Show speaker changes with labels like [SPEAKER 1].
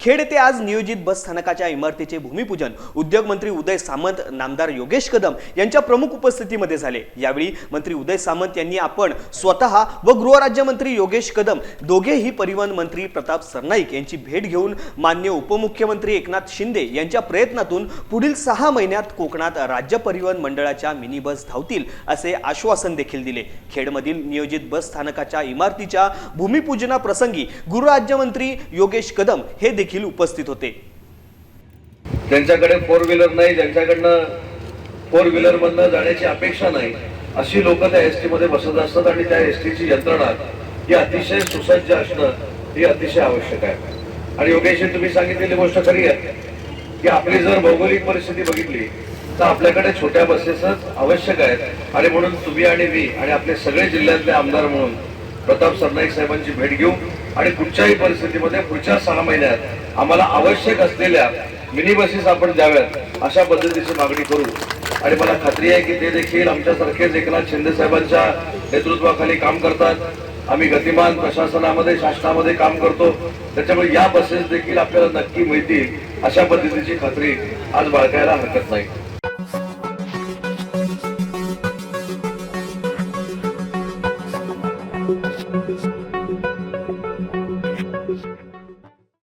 [SPEAKER 1] खेड ते आज नियोजित बस स्थानकाच्या इमारतीचे भूमिपूजन उद्योगमंत्री उदय सामंत नामदार योगेश कदम यांच्या प्रमुख उपस्थितीमध्ये झाले. यावेळी मंत्री उदय सामंत यांनी आपण स्वतः व गृहराज्यमंत्री योगेश कदम दोघेही परिवहन मंत्री प्रताप सरनाईक यांची भेट घेऊन मान्य उपमुख्यमंत्री एकनाथ शिंदे यांच्या प्रयत्नातून पुढील सहा महिन्यात कोकणात राज्य परिवहन मंडळाच्या मिनी बस धावतील असे आश्वासन देखील दिले. खेडमधील नियोजित बस स्थानकाच्या इमारतीच्या भूमिपूजनाप्रसंगी गृहराज्यमंत्री योगेश कदम हे देखील देखील उपस्थित होते.
[SPEAKER 2] ज्यांच्याकडे फोर व्हीलर नाही ज्यांच्याकडनं फोर व्हीलर मधनं जाण्याची अपेक्षा नाही अशी लोक त्या एस टी मध्ये बसत असतात आणि त्या एस टीची यंत्रणा ही अतिशय सुसज्ज असणं ही अतिशय आवश्यक आहे. आणि योगेश तुम्ही सांगितलेली गोष्ट खरी आहे की आपली जर भौगोलिक परिस्थिती बघितली तर आपल्याकडे छोट्या बसेसच आवश्यक आहेत. आणि म्हणून तुम्ही आणि मी आणि आपले सगळे जिल्ह्यातले आमदार म्हणून प्रताप सरनाईक साहेबांची भेट घेऊ आणि कुठच्याही परिस्थितीमध्ये पुढच्या सहा महिन्यात आम्हाला आवश्यक असलेल्या मिनी बसेस आपण द्याव्यात अशा पद्धतीची मागणी करू. आणि मला खात्री आहे की ते देखील आमच्यासारखेच एकनाथ शिंदे साहेबांच्या नेतृत्वाखाली काम करतात. आम्ही गतिमान प्रशासनामध्ये शासनामध्ये काम करतो. त्याच्यामुळे या बसेस देखील आपल्याला नक्की मिळतील अशा पद्धतीची खात्री आज बाळगायला हरकत नाही.